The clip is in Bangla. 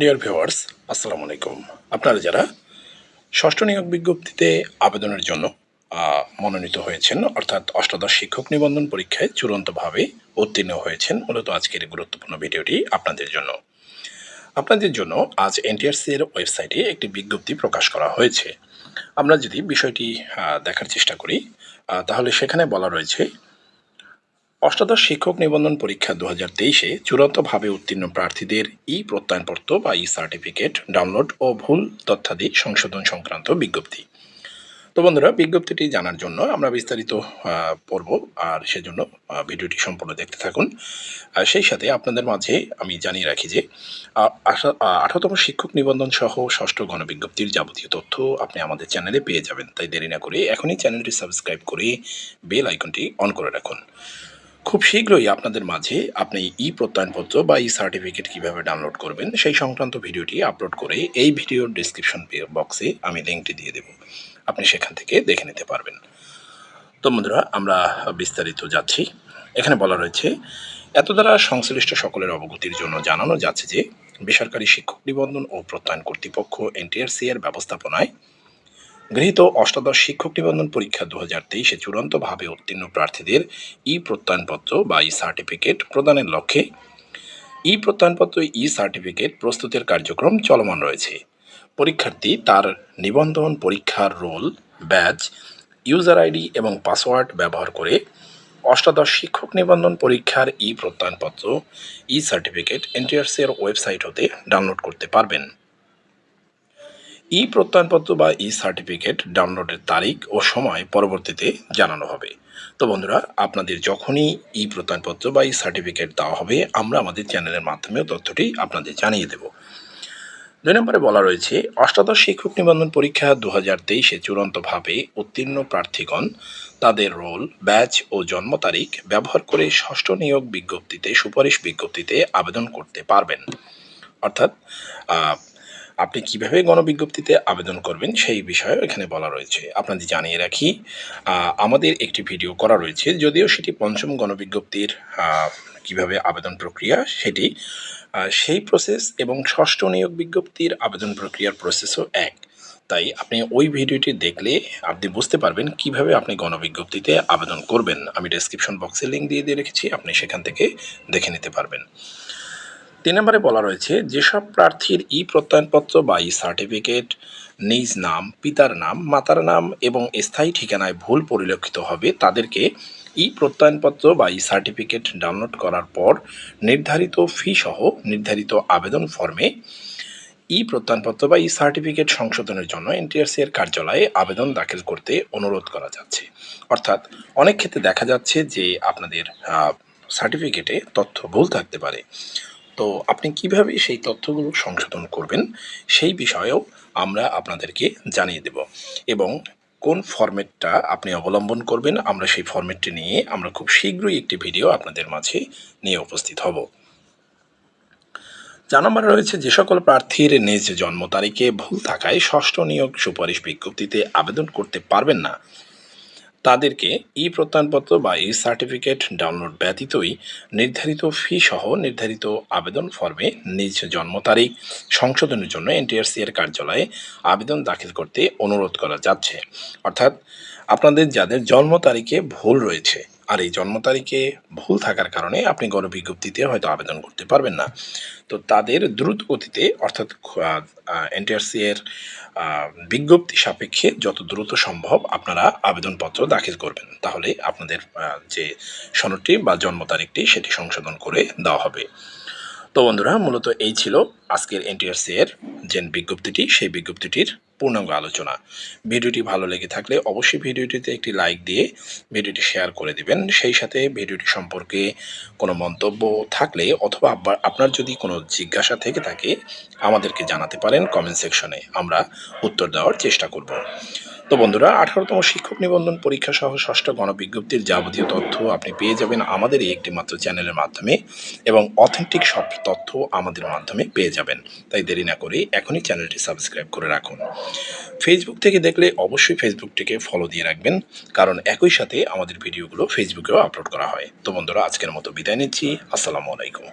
ডিয়ার ভিউয়ার্স আসসালামু আলাইকুম। আপনারা যারা ষষ্ঠ নিয়োগ বিজ্ঞপ্তিতে আবেদনের জন্য মনোনীত হয়েছেন, অর্থাৎ অষ্টাদশ শিক্ষক নিবন্ধন পরীক্ষায় চূড়ান্তভাবে উত্তীর্ণ হয়েছেন, মূলত আজকের গুরুত্বপূর্ণ ভিডিওটি আপনাদের জন্য। আপনাদের জন্য আজ এনটিআরসি এর ওয়েবসাইটে একটি বিজ্ঞপ্তি প্রকাশ করা হয়েছে। আমরা যদি বিষয়টি দেখার চেষ্টা করি তাহলে সেখানে বলা রয়েছে অষ্টাদশ শিক্ষক নিবন্ধন পরীক্ষা দু হাজার তেইশে চূড়ান্তভাবে উত্তীর্ণ প্রার্থীদের ই প্রত্যয়নপত্র বা ই সার্টিফিকেট ডাউনলোড ও ভুল তথ্যাদি সংশোধন সংক্রান্ত বিজ্ঞপ্তি। তো বন্ধুরা, বিজ্ঞপ্তিটি জানার জন্য আমরা বিস্তারিত পড়ব, আর সেজন্য ভিডিওটি সম্পূর্ণ দেখতে থাকুন। সেই সাথে আপনাদের মাঝে আমি জানিয়ে রাখি যে আঠারোতম শিক্ষক নিবন্ধন সহ ষষ্ঠ গণবিজ্ঞপ্তির যাবতীয় তথ্য আপনি আমাদের চ্যানেলে পেয়ে যাবেন। তাই দেরি না করে এখনই চ্যানেলটি সাবস্ক্রাইব করে বেল আইকনটি অন করে রাখুন। খুব শীঘ্রই আপনাদের মাঝে আপনি ই প্রত্যয়নপত্র বা ই সার্টিফিকেট কীভাবে ডাউনলোড করবেন, সেই সংক্রান্ত ভিডিওটি আপলোড করে এই ভিডিওর ডিসক্রিপশন বক্সে আমি লিঙ্কটি দিয়ে দেব। আপনি সেখান থেকে দেখে নিতে পারবেন। তো বন্ধুরা, আমরা বিস্তারিত যাচ্ছি। এখানে বলা রয়েছে, এত দ্বারা সংশ্লিষ্ট সকলের অবগতির জন্য জানানো যাচ্ছে যে, বেসরকারি শিক্ষক নিবন্ধন ও প্রত্যয়ন কর্তৃপক্ষ এনটিআরসি এর ব্যবস্থাপনায় গৃহীত অষ্টাদশ শিক্ষক নিবন্ধন পরীক্ষা দু হাজার তেইশে চূড়ান্তভাবে উত্তীর্ণ প্রার্থীদের ই প্রত্যয়নপত্র বা ই সার্টিফিকেট প্রদানের লক্ষ্যে ই প্রত্যয়নপত্র ই সার্টিফিকেট প্রস্তুতের কার্যক্রম চলমান রয়েছে। পরীক্ষার্থী তার নিবন্ধন পরীক্ষার রোল, ব্যাচ, ইউজার আইডি এবং পাসওয়ার্ড ব্যবহার করে অষ্টাদশ শিক্ষক নিবন্ধন পরীক্ষার ই প্রত্যয়নপত্র ই সার্টিফিকেট এনটিআরসি এর ওয়েবসাইট হতে ডাউনলোড করতে পারবেন। ই প্রত্যয়নপত্র বা ই সার্টিফিকেট ডাউনলোডের তারিখ ও সময় পরবর্তীতে জানানো হবে। তো বন্ধুরা, আপনাদের যখনই ই প্রত্যয়নপত্র বা ই সার্টিফিকেট দেওয়া হবে, আমরা আমাদের চ্যানেলের মাধ্যমেও তথ্যটি আপনাদের জানিয়ে দেব। দুই নম্বরে বলা রয়েছে, অষ্টাদশ শিক্ষক নিবন্ধন পরীক্ষা দু হাজার তেইশে চূড়ান্তভাবে উত্তীর্ণ প্রার্থীগণ তাদের রোল, ব্যাচ ও জন্ম তারিখ ব্যবহার করে ষষ্ঠ নিয়োগ বিজ্ঞপ্তিতে, সুপারিশ বিজ্ঞপ্তিতে আবেদন করতে পারবেন। অর্থাৎ আপনি কীভাবে গণবিজ্ঞপ্তিতে আবেদন করবেন সেই বিষয়ে এখানে বলা রয়েছে। আপনাদের জানিয়ে রাখি আমাদের একটি ভিডিও করা রয়েছে, যদিও সেটি পঞ্চম গণবিজ্ঞপ্তির কীভাবে আবেদন প্রক্রিয়া সেটি সেই প্রসেস এবং ষষ্ঠ নিয়োগ বিজ্ঞপ্তির আবেদন প্রক্রিয়ার প্রসেসও এক। তাই আপনি ওই ভিডিওটি দেখলে আপনি বুঝতে পারবেন কীভাবে আপনি গণবিজ্ঞপ্তিতে আবেদন করবেন। আমি ডেসক্রিপশন বক্সে লিঙ্ক দিয়ে দিয়ে রেখেছি, আপনি সেখান থেকে দেখে নিতে পারবেন। তিন নম্বরে বলা রয়েছে, যেসব প্রার্থীর ই প্রত্যয়নপত্র বা ই সার্টিফিকেট, নিজ নাম, পিতার নাম, মাতার নাম এবং স্থায়ী ঠিকানায় ভুল পরিলক্ষিত হবে, তাদেরকে ই প্রত্যয়নপত্র বা ই সার্টিফিকেট ডাউনলোড করার পর নির্ধারিত ফি সহ নির্ধারিত আবেদন ফর্মে ই প্রত্যয়নপত্র বা ই সার্টিফিকেট সংশোধনের জন্য এনটিআরসি এর কার্যালয়ে আবেদন দাখিল করতে অনুরোধ করা যাচ্ছে। অর্থাৎ অনেক ক্ষেত্রে দেখা যাচ্ছে যে আপনাদের সার্টিফিকেটে তথ্য ভুল থাকতে পারে। তো আপনি কীভাবে সেই তথ্যগুলো সংশোধন করবেন সেই বিষয়েও আমরা আপনাদেরকে জানিয়ে দেব। এবং কোন ফরম্যাটটা আপনি অবলম্বন করবেন আমরা সেই ফরম্যাটটি নিয়ে আমরা খুব শীঘ্রই একটি ভিডিও আপনাদের মাঝে নিয়ে উপস্থিত হব। চার নম্বরে রয়েছে, যে সকল প্রার্থীর নিজ জন্ম তারিখে ভুল থাকায় ষষ্ঠ নিয়োগ সুপারিশ বিজ্ঞপ্তিতে আবেদন করতে পারবেন না। তাদেরকে ই প্রত্যয়নপত্র বা ই সার্টিফিকেট ডাউনলোড ব্যতীতই নির্ধারিত ফি সহ নির্ধারিত আবেদন ফর্মে নিজ জন্ম তারিখ, সংশোধনের জন্য এনটিআরসি এর কার্যালয়ে আবেদন দাখিল করতে অনুরোধ করা যাচ্ছে। অর্থাৎ আপনাদের যাদের জন্ম তারিখে ভুল রয়েছে আর এই জন্ম তারিখে ভুল থাকার কারণে আপনি গণবিজ্ঞপ্তিতে হয়তো আবেদন করতে পারবেন না। তো তাদের দ্রুত গতিতে, অর্থাৎ এনটিআরসি এর বিজ্ঞপ্তি সাপেক্ষে যত দ্রুত সম্ভব আপনারা আবেদনপত্র দাখিল করবেন। তাহলে আপনাদের যে সনদটি বা জন্ম তারিখটি সেটি সংশোধন করে দেওয়া হবে। তো বন্ধুরা, মূলত এই ছিল আজকের এনটিআরসি এর যে বিজ্ঞপ্তিটি, সেই বিজ্ঞপ্তিটির পূর্ণাঙ্গ আলোচনা। ভিডিওটি ভালো লেগে থাকলে অবশ্যই ভিডিওটিতে একটি লাইক দিয়ে ভিডিওটি শেয়ার করে দিবেন। সেই সাথে ভিডিওটি সম্পর্কে কোনো মন্তব্য থাকলে অথবা আপনার যদি কোনো জিজ্ঞাসা থেকে থাকে, আমাদেরকে জানাতে পারেন কমেন্ট সেকশনে আমরা উত্তর দেওয়ার চেষ্টা করব। তো বন্ধুরা, আঠারোতম শিক্ষক নিবন্ধন পরীক্ষা সহ ষষ্ঠ গণবিজ্ঞপ্তির যাবতীয় তথ্য আপনি পেয়ে যাবেন আমাদের এই একটি মাত্র চ্যানেলের মাধ্যমে এবং অথেন্টিক সব তথ্য আমাদের মাধ্যমে পেয়ে যাবেন। তাই দেরি না করে এখনই চ্যানেলটি সাবস্ক্রাইব করে রাখুন। ফেসবুক থেকে দেখলে অবশ্যই ফেসবুকটিকে ফলো দিয়ে রাখবেন, কারণ একই সাথে আমাদের ভিডিওগুলো ফেসবুকেও আপলোড করা হয়। তো বন্ধুরা, আজকের মতো বিদায় নিচ্ছি। আসসালামু আলাইকুম।